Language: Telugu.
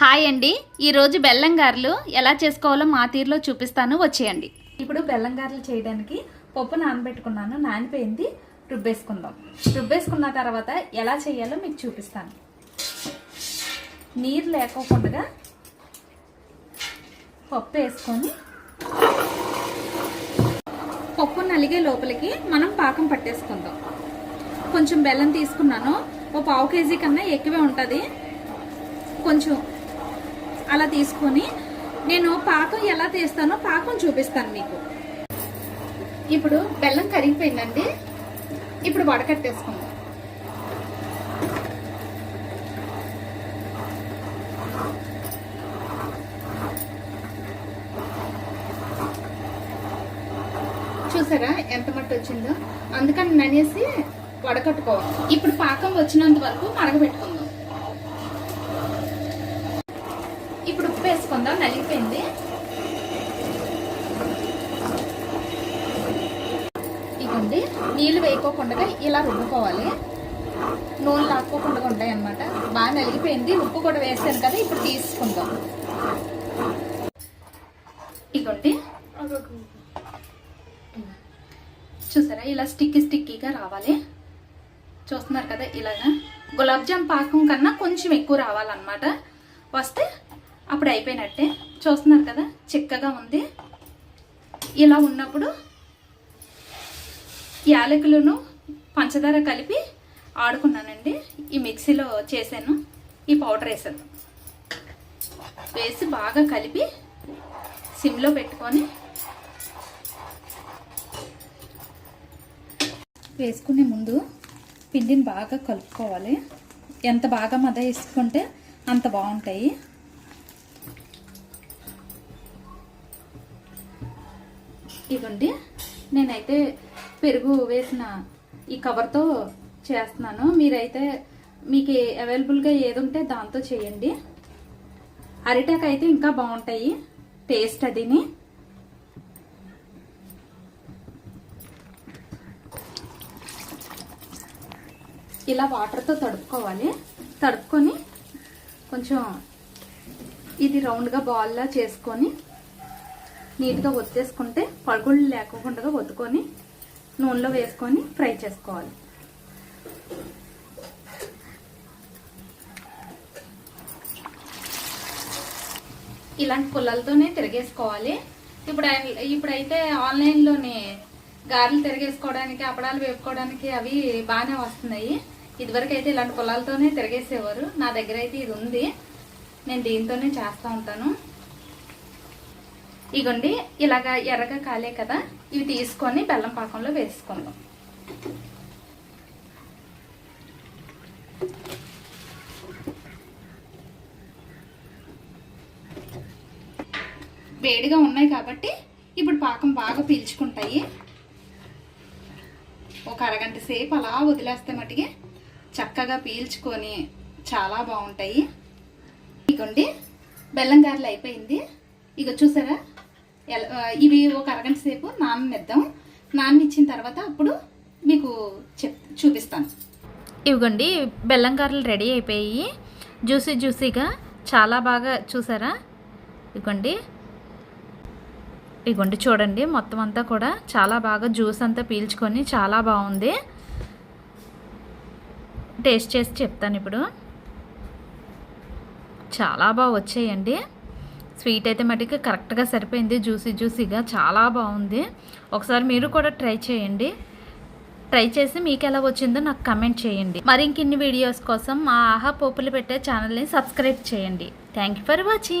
హాయ్ అండి. ఈరోజు బెల్లం గారెలు ఎలా చేసుకోవాలో మా తీరులో చూపిస్తాను. వచ్చేయండి. ఇప్పుడు బెల్లం గారెలు చేయడానికి పప్పు నానబెట్టుకున్నాను. నానిపోయింది. రుబ్బేసుకుందాం. రుబ్బేసుకున్న తర్వాత ఎలా చేయాలో మీకు చూపిస్తాను. నీరు లేకోకుండా పప్పు వేసుకొని పప్పు నలిగే లోపలికి మనం పాకం పట్టేసుకుందాం. కొంచెం బెల్లం తీసుకున్నాను. ఓ పావు కేజీ కన్నా ఎక్కువే ఉంటుంది. కొంచెం అలా తీసుకొని నేను పాకం ఎలా తీస్తానో పాకం చూపిస్తాను మీకు. ఇప్పుడు బెల్లం కరిగిపోయిందండి. ఇప్పుడు వడకట్టేసుకుందాం చూసారా ఎంత మట్టి వచ్చిందో? అందుకని ననేసి వడకట్టుకోవాలి ఇప్పుడు పాకం వచ్చినంత వరకు మరగబెట్టుకుందాం. ఇప్పుడు ఉప్పు వేసుకుందాం నలిగిపోయింది. ఇగోండి నీళ్ళు వేయకోకుండా ఇలా రుబ్బుకోవాలి. నూనె లాక్కోకుండా ఉంటాయి అన్నమాట బాగా నలిగిపోయింది. ఉప్పు కూడా వేసాను కదా ఇప్పుడు తీసుకుందాం. ఇగోండి చూసారా ఇలా స్టిక్కీ స్టిక్కీగా రావాలి. చూస్తున్నారు కదా ఇలాగా. గులాబ్జామ్ పాకం కన్నా కొంచెం ఎక్కువ రావాలన్నమాట. వస్తే అప్పుడు అయిపోయినట్టే. చూస్తున్నారు కదా చిక్కగా ఉంది. ఇలా ఉన్నప్పుడు యాలకులను పంచదార కలిపి ఆడుకున్నానండి. ఈ మిక్సీలో చేశాను. ఈ పౌడర్ వేసాను వేసి బాగా కలిపి సిమ్లో పెట్టుకొని వేసుకునే ముందు పిండిని బాగా కలుపుకోవాలి. ఎంత బాగా మద వేసుకుంటే అంత బాగుంటాయి. ఇదండి నేనైతే పెరుగు వేసిన ఈ కవర్తో చేస్తున్నాను. మీరైతే మీకు అవైలబుల్గా ఏది ఉంటే దాంతో చేయండి. అరిటాక్ అయితే ఇంకా బాగుంటాయి. టేస్ట్ అదిని. ఇలా వాటర్తో తడుపుకోవాలి. తడుపుకొని కొంచెం ఇది రౌండ్గా బాల్లా చేసుకొని నీట్గా ఒత్తేసుకుంటే పలుగుళ్ళు లేకుండా ఒత్తుకొని నూనెలో వేసుకొని ఫ్రై చేసుకోవాలి. ఇలాంటి పుల్లలతోనే తిరిగేసుకోవాలి. ఇప్పుడు ఇప్పుడైతే ఆన్లైన్లోనే గారెలు తిరిగేసుకోవడానికి అప్పడాలు వేపుకోవడానికి అవి బాగానే వస్తున్నాయి. ఇదివరకు అయితే ఇలాంటి పొలాలతోనే తిరిగేసేవారు. నా దగ్గర అయితే ఇది ఉంది. నేను దీంతోనే చేస్తూ ఉంటాను. ఇగోండి ఇలాగా ఎర్రగా కాలే కదా ఇవి తీసుకొని బెల్లం పాకంలో వేసుకుందాం. వేడిగా ఉన్నాయి కాబట్టి ఇప్పుడు పాకం బాగా పీల్చుకుంటాయి. ఒక అరగంట సేపు అలా వదిలేస్తే మటుకి చక్కగా పీల్చుకొని చాలా బాగుంటాయి. ఇగోండి బెల్లం గారెలు అయిపోయింది. ఇక చూసారా? ఇవి ఒక అరగంట సేపు నాననిద్దాం. నాననిచ్చిన తర్వాత అప్పుడు మీకు చెప్ చూపిస్తాను. ఇవ్వండి బెల్లం గారెలు రెడీ అయిపోయి జ్యూసీ జ్యూసీగా చాలా బాగా చూసారా? ఇగోండి ఇగోండి చూడండి మొత్తం అంతా కూడా చాలా బాగా జ్యూస్ అంతా పీల్చుకొని చాలా బాగుంది. టేస్ట్ చేసి చెప్తాను ఇప్పుడు. చాలా బాగా వచ్చాయండి. స్వీట్ అయితే మటుకు కరెక్ట్గా సరిపోయింది. జ్యూసీ జ్యూసీగా చాలా బాగుంది. ఒకసారి మీరు కూడా ట్రై చేయండి. ట్రై చేసి మీకు ఎలా వచ్చిందో నాకు కమెంట్ చేయండి. మరి ఇంకిన్ని వీడియోస్ కోసం మా ఆహా పోపులు పెట్టే ఛానల్ని సబ్స్క్రైబ్ చేయండి. Thank you for watching.